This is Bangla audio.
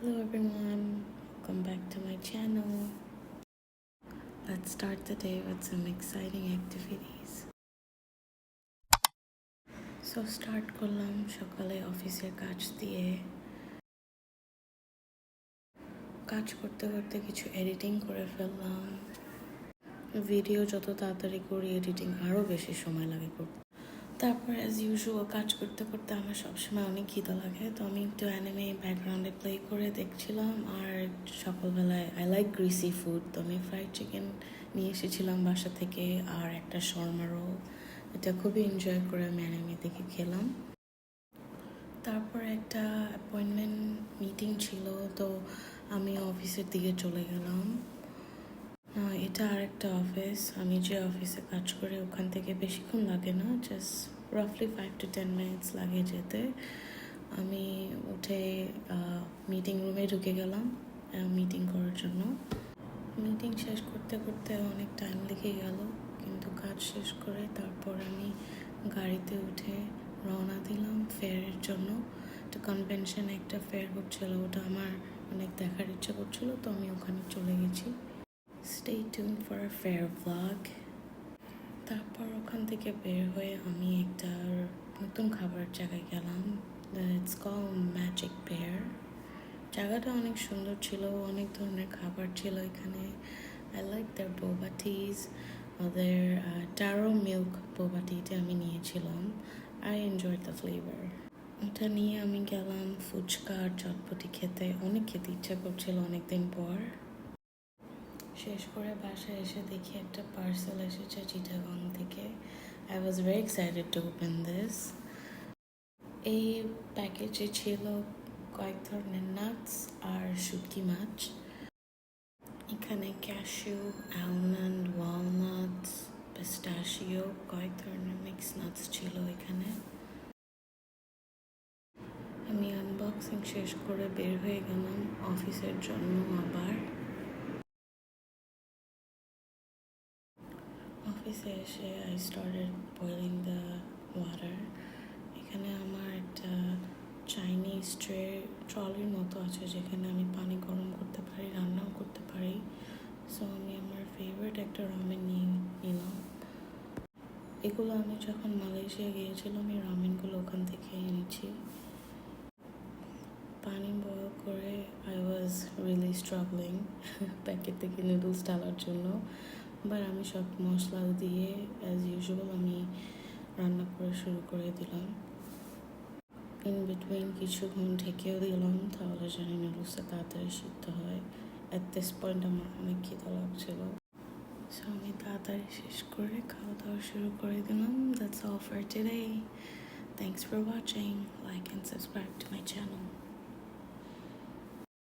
Hello everyone, welcome back to my channel. Let's start the day with some exciting activities. So start করলাম সকালে অফিসের কাজ দিয়ে কাজ করতে করতে কিছু এডিটিং করে ফেললাম ভিডিও যত তাড়াতাড়ি করি এডিটিং আরও বেশি সময় লাগে করতে তারপর অ্যাজ ইউজুয়াল কাজ করতে করতে আমার সবসময় অনেক খিদে লাগে। তো আমি একটু অ্যানিমে ব্যাকগ্রাউন্ডে প্লে করে দেখছিলাম আর সকালবেলায় আই লাইক গ্রিসি ফুড তো আমি ফ্রাইড চিকেন নিয়ে এসেছিলাম বাসা থেকে আর একটা শর্মা রোল এটা খুবই এনজয় করে আমি অ্যানিমে দেখে খেলাম। তারপর একটা অ্যাপয়েন্টমেন্ট মিটিং ছিল, তো আমি অফিসের দিকে চলে গেলাম। এটা আরেকটা অফিস আমি যে অফিসে কাজ করি, ওখান থেকে বেশিক্ষণ লাগে না জাস্ট রাফলি ফাইভ টু টেন মিনিটস লাগে যেতে। আমি উঠে মিটিং রুমে ঢুকে গেলাম মিটিং করার জন্য। মিটিং শেষ করতে করতে অনেক টাইম লেগে গেল, কিন্তু কাজ শেষ করে তারপর আমি গাড়িতে উঠে রওনা দিলাম ফেয়ারের জন্য। তো কনভেনশন একটা ফেয়ার হচ্ছিল ওটা আমার অনেক দেখার ইচ্ছা করছিল, তো আমি ওখানে চলে গেছি। Stay tune for a fair vlog তারপর ওখান থেকে বের হয়ে আমি একটা নতুন খাবার জায়গায় গেলাম। ইটস কল ম্যাজিক পেয়ার জায়গাটা অনেক সুন্দর ছিল, অনেক ধরনের খাবার ছিল এখানে। আই লাইক দ্যার বোবা ওদের টারো মিল্ক বোবা আমি নিয়েছিলাম। আই এনজয় দ্য ফ্লেভার ওটা নিয়ে আমি গেলাম ফুচকা চটপটি খেতে। অনেক খেতে ইচ্ছা করছিল অনেকদিন পর। শেষ করে বাসায় এসে দেখি একটা পার্সেল এসেছে চিটাগং থেকে। I was very excited to open this এই প্যাকেজে ছিল কয়েক ধরনের নাটস আর শুটকি মাছ। এখানে ক্যাশিউ অ্যালমন্ড ওয়ালনাটস পিস্টাশিও কয়েক ধরনের মিক্স নাটস ছিল এখানে। আমি আনবক্সিং শেষ করে বের হয়ে গেলাম অফিসের জন্য আবার। এসে I started boiling the water এখানে আমার একটা চাইনিজ ট্রে ট্রলির মতো আছে, যেখানে আমি পানি গরম করতে পারি, রান্নাও করতে পারি। সো আমি আমার ফেভারিট একটা রামেন নিয়ে নিলাম। এগুলো আমি যখন মালয়েশিয়া গিয়েছিলাম, এই রামেনগুলো ওখান থেকে এনেছি। পানি বয়ল করে I was really struggling packet থেকে নুডলস ঢালার জন্য। বাট আমি সব মশলা দিয়ে অ্যাজ ইউজুয়াল আমি রান্না করে শুরু করে দিলাম। ইন বিটুইন কিছুক্ষণ ঢেকেও দিলাম, তাহলে জানি না নুডলসটা তাড়াতাড়ি সিদ্ধ হয়। অ্যাট দিস পয়েন্ট আমার অনেক খিদা লাগছিল। সো আমি তাড়াতাড়ি শেষ করে খাওয়া দাওয়া শুরু করে দিলাম। That's all for today thanks for watching like and subscribe to my channel